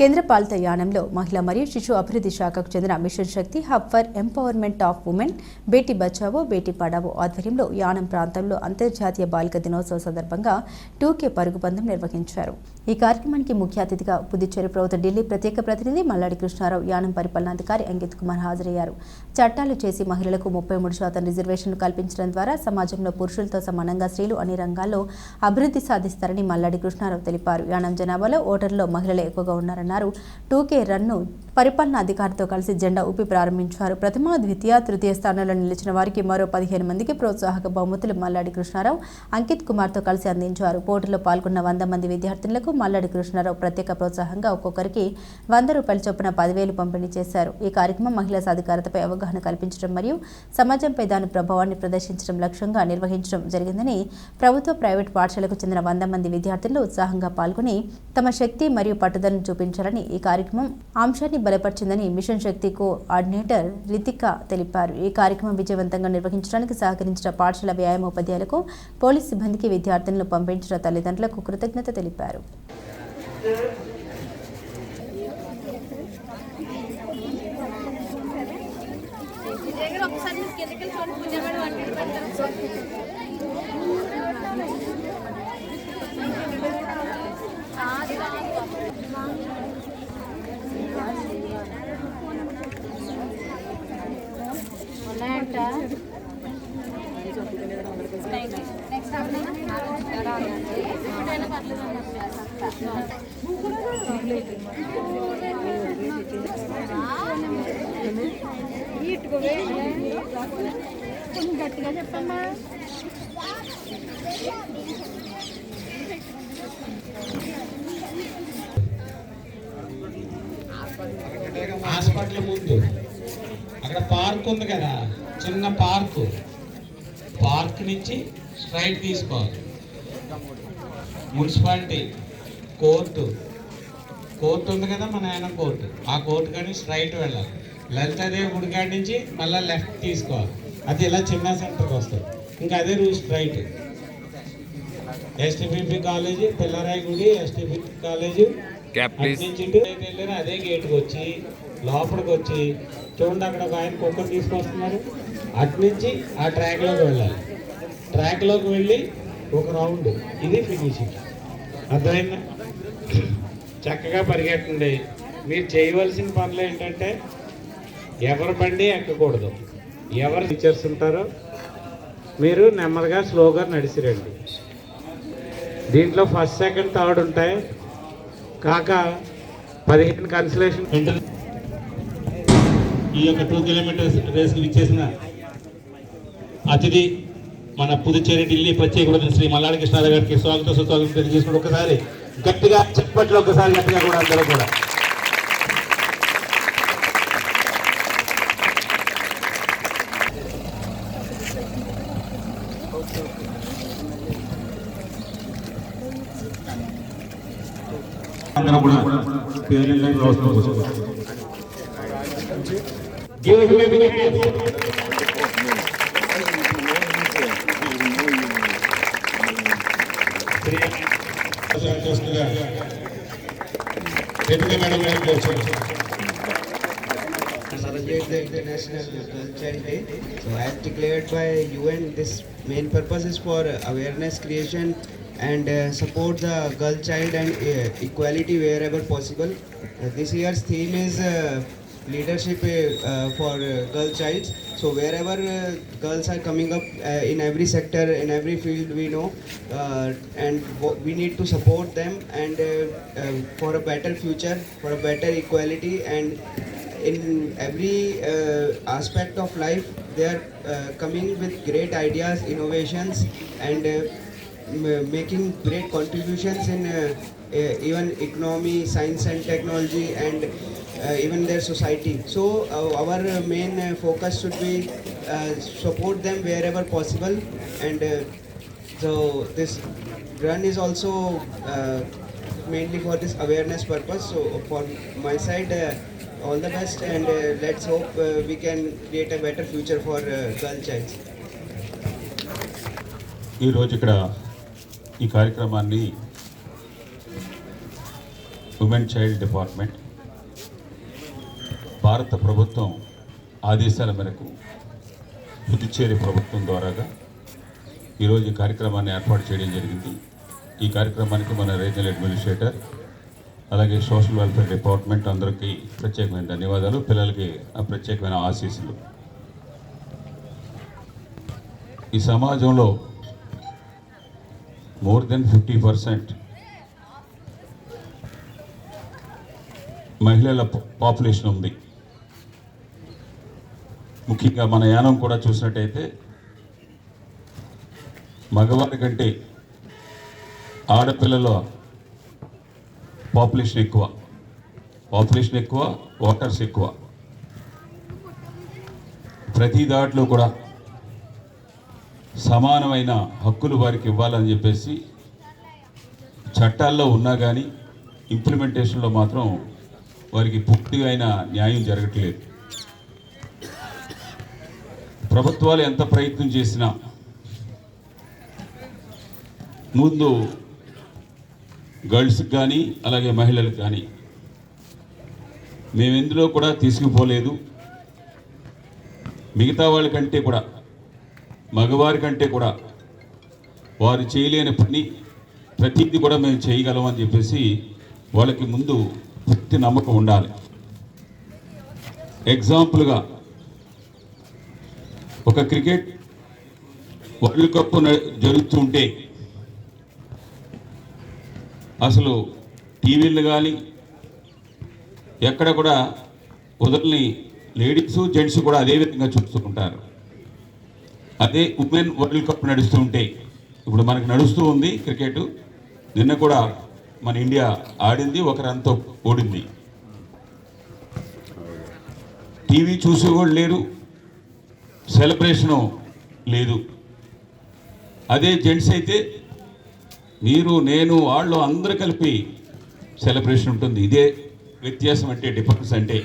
కేంద్రపాలిత యానంలో మహిళా మరియు శిశు అభివృద్ధి శాఖకు చెందిన mission Shakti hub for empowerment of women Beti Bachao Beti Padhao ఆధ్వర్యంలో యానం ప్రాంతంలో అంతర్జాతీయ బాలిక దినోత్సవ సందర్భంగా టూకే పరుగు నిర్వహించారు. ఈ కార్యక్రమానికి ముఖ్య అతిథిగా పుదుచ్చేరి ప్రభుత్వ ఢిల్లీ ప్రత్యేక ప్రతినిధి మల్లాడి కృష్ణారావు యానం పరిపాలనాధికారి అంకిత్ కుమార్ హాజరయ్యారు. చట్టాలు చేసి మహిళలకు ముప్పై మూడు శాతం రిజర్వేషన్లు కల్పించడం ద్వారా సమాజంలో పురుషులతో సమానంగా స్త్రీలు అన్ని రంగాల్లో అభివృద్ధి సాధిస్తారని మల్లాడి కృష్ణారావు తెలిపారు. యానం జనాభాలో ఓటర్లో మహిళలు ఎక్కువగా ఉన్నారన్నారు. టూకే రన్ను పరిపాలనా అధికారితో కలిసి జెండా ఊపి ప్రారంభించారు. ప్రథమ ద్వితీయ తృతీయ స్థానంలో నిలిచిన వారికి మరో పదిహేను మందికి ప్రోత్సాహక బహుమతులు మల్లాడి కృష్ణారావు అంకిత్ కుమార్తో కలిసి అందించారు. పోటీలో పాల్గొన్న వంద మంది విద్యార్థులకు మల్లడి కృష్ణారావు ప్రత్యేక ప్రోత్సాహంగా ఒక్కొక్కరికి వంద రూపాయల చొప్పున పదివేలు పంపిణీ చేశారు. ఈ కార్యక్రమం మహిళా సాధికారతపై అవగాహన కల్పించడం మరియు సమాజంపై దాని ప్రభావాన్ని ప్రదర్శించడం లక్ష్యంగా నిర్వహించడం జరిగిందని ప్రభుత్వ ప్రైవేట్ పాఠశాలకు చెందిన వంద మంది విద్యార్థులు ఉత్సాహంగా పాల్గొని తమ శక్తి మరియు పట్టుదలను చూపించాలని ఈ కార్యక్రమం అంశాన్ని బలపరిచిందని మిషన్ శక్తి కోఆర్డినేటర్ రితిక తెలిపారు. ఈ కార్యక్రమం విజయవంతంగా నిర్వహించడానికి సహకరించిన పాఠశాల వ్యాయామోపాధ్యాయులకు పోలీస్ సిబ్బందికి విద్యార్థులను పంపించిన తల్లిదండ్రులకు కృతజ్ఞత తెలిపారు. ఒకసారి మీరు కిందకి వెళ్ళి చూడండి పూజ మేడం అన్నిటి కొంచెం గట్టిగా చెప్పమ్మా హాస్పిటల్ ముందు. అక్కడ పార్క్ ఉంది కదా చిన్న పార్కు. పార్క్ నుంచి స్ట్రైట్ తీసుకోవాలి. మున్సిపాలిటీ. కోర్టు. కోర్టు ఉంది కదా మన ఆయన కోర్టు. ఆ కోర్టు కానీ స్ట్రైట్ వెళ్ళాలి. లలితాదేవి గుడి కాడి నుంచి మళ్ళీ లెఫ్ట్ తీసుకోవాలి. అది ఇలా చిన్న సెంటర్కి వస్తుంది. ఇంకా అదే రూట్ స్ట్రైట్ ఎస్టీపీపీ కాలేజీ పిల్లరాయి గుడి ఎస్టీపీ కాలేజీ వెళ్ళినా అదే గేట్కి వచ్చి లోపలికి వచ్చి చూడండి అక్కడ ఒక ఆయన కుక్కర్ తీసుకొస్తున్నారు. అటు నుంచి ఆ ట్రాక్లోకి వెళ్ళాలి. ట్రాక్లోకి వెళ్ళి ఒక రౌండ్ ఇది ఫినిషింగ్ అర్థమైందా? చక్కగా పరిగెట్టండి. మీరు చేయవలసిన పనులు ఏంటంటే ఎవరి బండి ఎక్కకూడదు. ఎవరు టీచర్స్ ఉంటారో మీరు నెమ్మదిగా స్లోగా నడిచిరండి. దీంట్లో ఫస్ట్ సెకండ్ థర్డ్ ఉంటాయి. కాక పదిహేను కన్సలేషన్ ఈ యొక్క టూ కిలోమీటర్స్ రేస్కి ఇచ్చేసిన అతిథి మన పుదుచ్చేరి ఢిల్లీ ప్రత్యేక శ్రీ మల్లాడి కృష్ణారావు గారికి స్వాగత సుస్వాగతం తెలియజేసుకుంటూ ఒకసారి గట్టిగా చెప్పట్లు ఒకసారి గట్టిగా కూడా అందరూ కూడా. అందరూ కూడా పేర్లు అవసరం కోసం Celebrate the International Day. So as declared by UN, this main purpose is for awareness creation and uh, support the girl child and uh, equality wherever possible. Uh, this year's theme is uh, leadership uh, for uh, girl child. So wherever uh, girls are coming up in every sector, in every field, we know, and we need to support them and for a better future, for a better equality and in every uh, aspect of life they are uh, coming with great ideas innovations and uh, making great contributions in even economy science and technology and even their society so uh, our main uh, focus should be uh, support them wherever possible and uh, so this run is also uh, mainly for this awareness purpose. So for my side, uh, all the best and uh, let's hope uh, we can create a better future for uh, girl child. ఈరోజు ఇక్కడ ఈ కార్యక్రమాన్ని women child department భారత ప్రభుత్వం ఆదేశాల మేరకు పుదుచ్చేరి ప్రభుత్వం ద్వారాగా ఈరోజు ఈ కార్యక్రమాన్ని ఏర్పాటు చేయడం జరిగింది. ఈ కార్యక్రమానికి మన రీజనల్ అడ్మినిస్ట్రేటర్ అలాగే సోషల్ వెల్ఫేర్ డిపార్ట్మెంట్ అందరికీ ప్రత్యేకమైన ధన్యవాదాలు. పిల్లలకి ప్రత్యేకమైన ఆశీస్సులు. ఈ సమాజంలో మోర్ దెన్ ఫిఫ్టీ పర్సెంట్ మహిళల పాపులేషన్ ఉంది. ముఖ్యంగా మన యానం కూడా చూసినట్టయితే మగవారి కంటే ఆడపిల్లల పాపులేషన్ ఎక్కువ. పాపులేషన్ ఎక్కువ ఓటర్స్ ఎక్కువ. ప్రతి దాంట్లో కూడా సమానమైన హక్కులు వారికి ఇవ్వాలని చెప్పేసి చట్టాల్లో ఉన్నా కానీ ఇంప్లిమెంటేషన్లో మాత్రం వారికి పూర్తిగా న్యాయం జరగట్లేదు. ప్రభుత్వాలు ఎంత ప్రయత్నం చేసినా ముందు గర్ల్స్కి కానీ అలాగే మహిళలకు కానీ మేము ఎందులో కూడా తీసుకుపోలేదు. మిగతా వాళ్ళకంటే కూడా మగవారి కంటే కూడా వారు చేయలేని పని ప్రతిదీ కూడా మేము చేయగలం అని చెప్పేసి వాళ్ళకి ముందు పూర్తి నమ్మకం ఉండాలి. ఎగ్జాంపుల్గా ఒక క్రికెట్ వరల్డ్ కప్ జరుగుతుంటే అసలు టీవీలు కానీ ఎక్కడ కూడా వదలని లేడీస్ జెంట్స్ కూడా అదే విధంగా చూస్తుంటారు. అదే ఉమెన్ వరల్డ్ కప్ నడుస్తూ ఉంటే ఇప్పుడు మనకు నడుస్తూ ఉంది క్రికెట్. నిన్న కూడా మన ఇండియా ఆడింది ఒక రన్తో ఓడింది. టీవీ చూసే కూడా లేరు సెలబ్రేషను లేదు. అదే జెంట్స్ అయితే మీరు నేను వాళ్ళు అందరూ కలిపి సెలబ్రేషన్ ఉంటుంది. ఇదే వ్యత్యాసం అంటే డిఫరెన్స్ అంటే.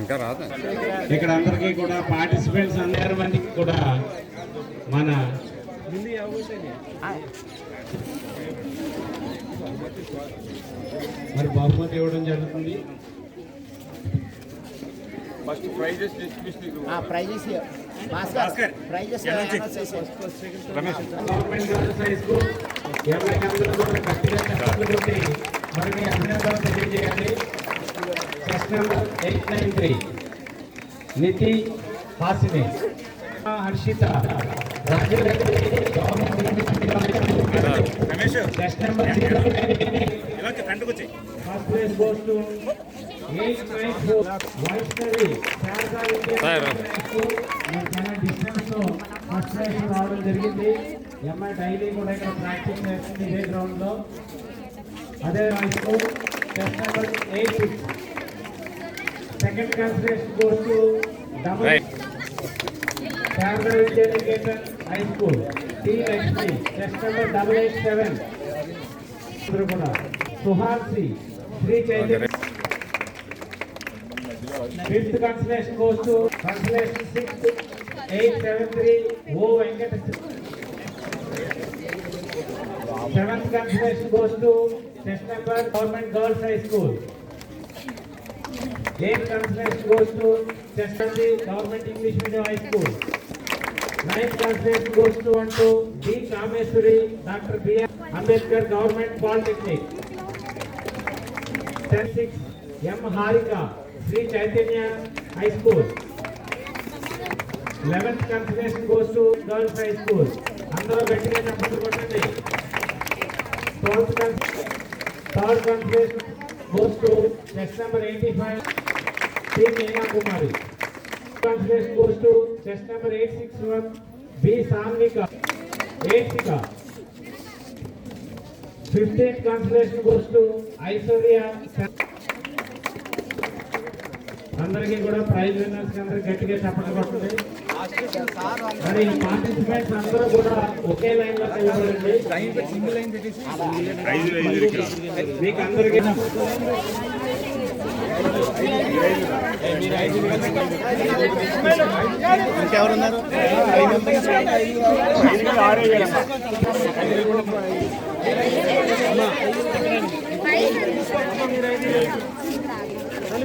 ఇంకా రాదు. ఇక్కడ అందరికీ కూడా పార్టిసిపెంట్స్ అందరి మందికి కూడా మన మరి బహుమతి ఇవ్వడం జరుగుతుంది. First prizes distribution prizes Niti Hasini. Harshitha. Test విద్యా చాలా distance తో first place రావడం జరిగింది? అమ్మాయి డైలీ కూడా ఇక్కడ ప్రాక్టీస్ చేస్తుంది ఇదే గ్రౌండ్లో. అదే school test number eight six second consideration goes to double Sharada Vidyaniketan high school T Lakshmi test number double eight seven కూడా Suhansi Sri Chaitanya fifth consolation goes to consolation six eight seven three O Venkata seventh consolation goes to test number government girls high school eighth consolation goes to test government English medium high school ninth consolation goes to one two D Kameshwari doctor BR Ambedkar government polytechnic ten six M Harika Sri Chaitanya high school eleventh consolation goes to girls high school. అందరూ గట్టిగా చెప్పండి కొట్టండి twelfth third consolation goes to test number eighty five Sri Meena Kumari consolation goes to test number eight six one B Sanvika. ఎయిట్సిక fifteenth consolation goes to Aishwarya అందరికీ కూడా prize winners అందరూ గట్టిగా చెప్పండి కొట్టండి మరి పార్టిసిపెంట్స్ అందరూ కూడా ఒకే లైన్లో నిలబడండి మీకు అందరికీ ఇంకెవరున్నారు? ఐదు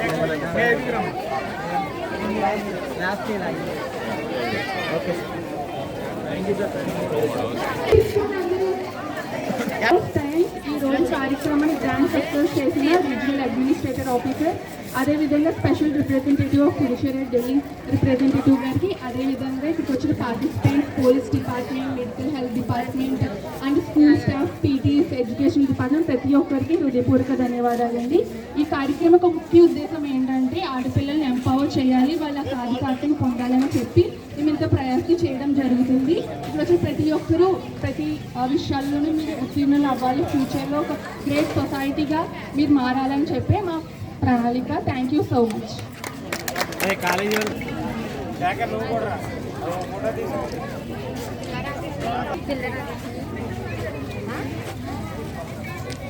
ఐదు తీసుకోండి వచ్చేయండి ఈ రోజు కార్యక్రమాన్ని గ్రాండ్ సక్సెస్ చేసిన రీజనల్ అడ్మినిస్ట్రేటర్ ఆఫీసర్ అదేవిధంగా స్పెషల్ రిప్రజెంటేటివ్ ఆఫ్ పురుషరేట్ ఢిల్లీ రిప్రజెంటేటివ్ గారికి అదేవిధంగా ఇక్కడికి వచ్చిన participants police department medical health department and school staff PTs education department ప్రతి ఒక్కరికి హృదయపూర్వక ధన్యవాదాలండి ఈ కార్యక్రమం ఒక ముఖ్య ఉద్దేశం ఏంటంటే ఆడపిల్లల్ని ఎంపవర్ చేయాలి వాళ్ళ సాధికారతను పొందాలని చెప్పి మేము ఇంత ప్రయాసం చేయడం జరుగుతుంది. ఇప్పుడు వచ్చిన ప్రతి ఒక్కరూ ప్రతి ఆ విషయాల్లోనూ మీరు ఉత్తీర్ణులు అవ్వాలి. ఫ్యూచర్లో ఒక గ్రేట్ సొసైటీగా మీరు మారాలని చెప్పే మా ప్రణాళిక. థ్యాంక్ యూ సో మచ్ పిల్లలు